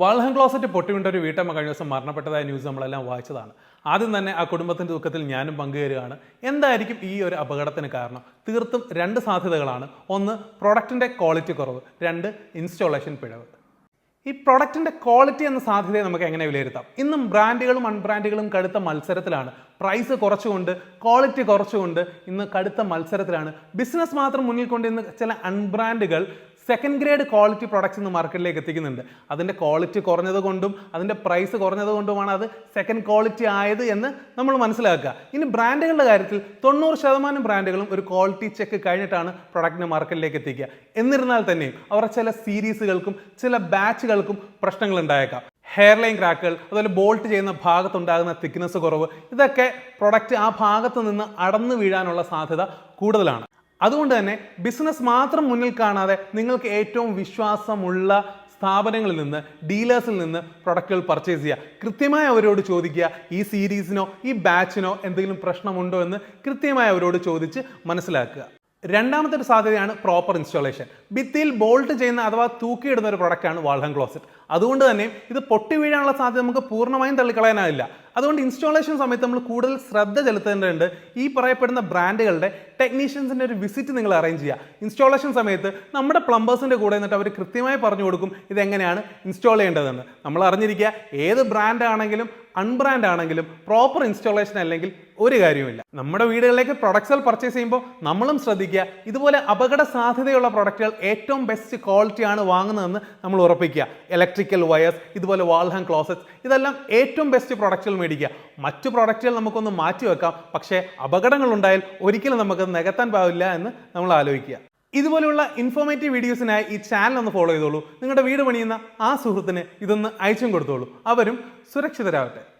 വാൾഹം closet പൊട്ടിവിണ്ട ഒരു വീട്ടമ്മ കഴിഞ്ഞ ദിവസം മരണപ്പെട്ടതായ ന്യൂസ് നമ്മളെല്ലാം വായിച്ചതാണ്. ആദ്യം തന്നെ ആ കുടുംബത്തിന്റെ ദുഃഖത്തിൽ ഞാനും പങ്കുചേരുകയാണ് എന്തായിരിക്കും ഈ ഒരു അപകടത്തിന് കാരണം? തീർത്തും രണ്ട് സാധ്യതകളാണ്. ഒന്ന് പ്രൊഡക്റ്റിന്റെ ക്വാളിറ്റി കുറവ്. രണ്ട് ഇൻസ്റ്റോളേഷൻ പിഴവ്. ഈ പ്രൊഡക്റ്റിന്റെ ക്വാളിറ്റി എന്ന സാധ്യതയെ നമുക്ക് എങ്ങനെ വിലയിരുത്താം? ഇന്നും ബ്രാൻഡുകളും അൺബ്രാൻഡുകളും കടുത്ത മത്സരത്തിലാണ്. പ്രൈസ് കുറച്ചുകൊണ്ട് ക്വാളിറ്റി കുറച്ചുകൊണ്ട് ഇന്ന് കടുത്ത മത്സരത്തിലാണ്. ബിസിനസ് മാത്രം മുന്നിൽ കൊണ്ട് ഇന്ന് ചില അൺബ്രാൻഡുകൾ സെക്കൻഡ് ഗ്രേഡ് ക്വാളിറ്റി പ്രൊഡക്ട്സ് ഇന്ന് മാർക്കറ്റിലേക്ക് എത്തിക്കുന്നുണ്ട്. അതിന്റെ ക്വാളിറ്റി കുറഞ്ഞത് കൊണ്ടും അതിന്റെ പ്രൈസ് കുറഞ്ഞത് കൊണ്ടുമാണ് അത് സെക്കൻഡ് ക്വാളിറ്റി ആയത് എന്ന് നമ്മൾ മനസ്സിലാക്കുക. ഇനി ബ്രാൻഡുകളുടെ കാര്യത്തിൽ തൊണ്ണൂറ് ശതമാനം ബ്രാൻഡുകളും ഒരു ക്വാളിറ്റി ചെക്ക് കഴിഞ്ഞിട്ടാണ് പ്രൊഡക്റ്റിനെ മാർക്കറ്റിലേക്ക് എത്തിക്കുക. എന്നിരുന്നാൽ തന്നെയും അവരുടെ ചില സീരീസുകൾക്കും ചില ബാച്ചുകൾക്കും പ്രശ്നങ്ങൾ ഉണ്ടായേക്കാം. ഹെയർ ലൈൻ ക്രാക്കുകൾ അതുപോലെ ബോൾട്ട് ചെയ്യുന്ന ഭാഗത്തുണ്ടാകുന്ന തിക്നെസ് കുറവ് ഇതൊക്കെ പ്രൊഡക്റ്റ് ആ ഭാഗത്ത് നിന്ന് അടന്നു വീഴാനുള്ള സാധ്യത കൂടുതലാണ്. അതുകൊണ്ട് തന്നെ ബിസിനസ് മാത്രം മുന്നിൽ കാണാതെ നിങ്ങൾക്ക് ഏറ്റവും വിശ്വാസമുള്ള സ്ഥാപനങ്ങളിൽ നിന്ന് ഡീലേഴ്സിൽ നിന്ന് പ്രൊഡക്റ്റുകൾ പർച്ചേസ് ചെയ്യുക. കൃത്യമായി അവരോട് ചോദിക്കുക ഈ സീരീസിനോ ഈ ബാച്ചിനോ എന്തെങ്കിലും പ്രശ്നമുണ്ടോ എന്ന് കൃത്യമായി അവരോട് ചോദിച്ച് മനസ്സിലാക്കുക. രണ്ടാമത്തെ ഒരു സാധ്യതയാണ് പ്രോപ്പർ ഇൻസ്റ്റാളേഷൻ ഭിത്തിയിൽ ബോൾട്ട് ചെയ്യുന്ന അഥവാ തൂക്കിയിടുന്ന ഒരു പ്രൊഡക്റ്റാണ് വാൾഹം ക്ലോസറ്റ് അതുകൊണ്ട് തന്നെ ഇത് പൊട്ടി വീഴാനുള്ള സാധ്യത നമുക്ക് പൂർണമായും തള്ളിക്കളയാനാവില്ല. അതുകൊണ്ട് ഇൻസ്റ്റാളേഷൻ സമയത്ത് നമ്മൾ കൂടുതൽ ശ്രദ്ധ ചെലുത്തേണ്ടതുണ്ട്. ഈ പറയപ്പെടുന്ന ബ്രാൻഡുകളുടെ ടെക്നീഷ്യൻസിന്റെ ഒരു വിസിറ്റ് നിങ്ങൾ അറേഞ്ച് ചെയ്യുക. ഇൻസ്റ്റാളേഷൻ സമയത്ത് നമ്മുടെ പ്ലംബേഴ്സിന്റെ കൂടെ നിന്നിട്ട് അവർ കൃത്യമായി പറഞ്ഞു കൊടുക്കും ഇതെങ്ങനെയാണ് ഇൻസ്റ്റാൾ ചെയ്യേണ്ടതെന്ന്. നമ്മൾ അറിഞ്ഞിരിക്കുക ഏത് ബ്രാൻഡാണെങ്കിലും അൺബ്രാൻഡ് ആണെങ്കിലും പ്രോപ്പർ ഇൻസ്റ്റാളേഷൻ അല്ലെങ്കിൽ ഒരു കാര്യമില്ല നമ്മുടെ വീടുകളിലേക്ക് പ്രൊഡക്ട്സുകൾ പർച്ചേസ് ചെയ്യുമ്പോൾ നമ്മളും ശ്രദ്ധിക്കുക ഇതുപോലെ അപകട സാധ്യതയുള്ള പ്രൊഡക്റ്റുകൾ ഏറ്റവും ബെസ്റ്റ് ക്വാളിറ്റിയാണ് വാങ്ങുന്നതെന്ന് നമ്മൾ ഉറപ്പിക്കുക. ഇലക്ട്രിക്കൽ വയേഴ്സ് ഇതുപോലെ വാൾഹാങ് ക്ലോസറ്റ്സ് ഇതെല്ലാം ഏറ്റവും ബെസ്റ്റ് പ്രൊഡക്റ്റുകൾ മേടിക്കുക. മറ്റു പ്രോഡക്റ്റുകൾ നമുക്കൊന്ന് മാറ്റി വെക്കാം. പക്ഷേ അപകടങ്ങൾ ഉണ്ടായാൽ ഒരിക്കലും നമുക്ക് നികത്താൻ പാവില്ല എന്ന് നമ്മൾ ആലോചിക്കുക. ഇതുപോലെയുള്ള ഇൻഫോർമേറ്റീവ് വീഡിയോസിനായി ഈ ചാനൽ ഒന്ന് ഫോളോ ചെയ്തോളൂ. നിങ്ങളുടെ വീട് പണിയുന്ന ആ സുഹൃത്തിന് ഇതൊന്ന് അയച്ചും കൊടുത്തോളൂ. അവരും സുരക്ഷിതരാകട്ടെ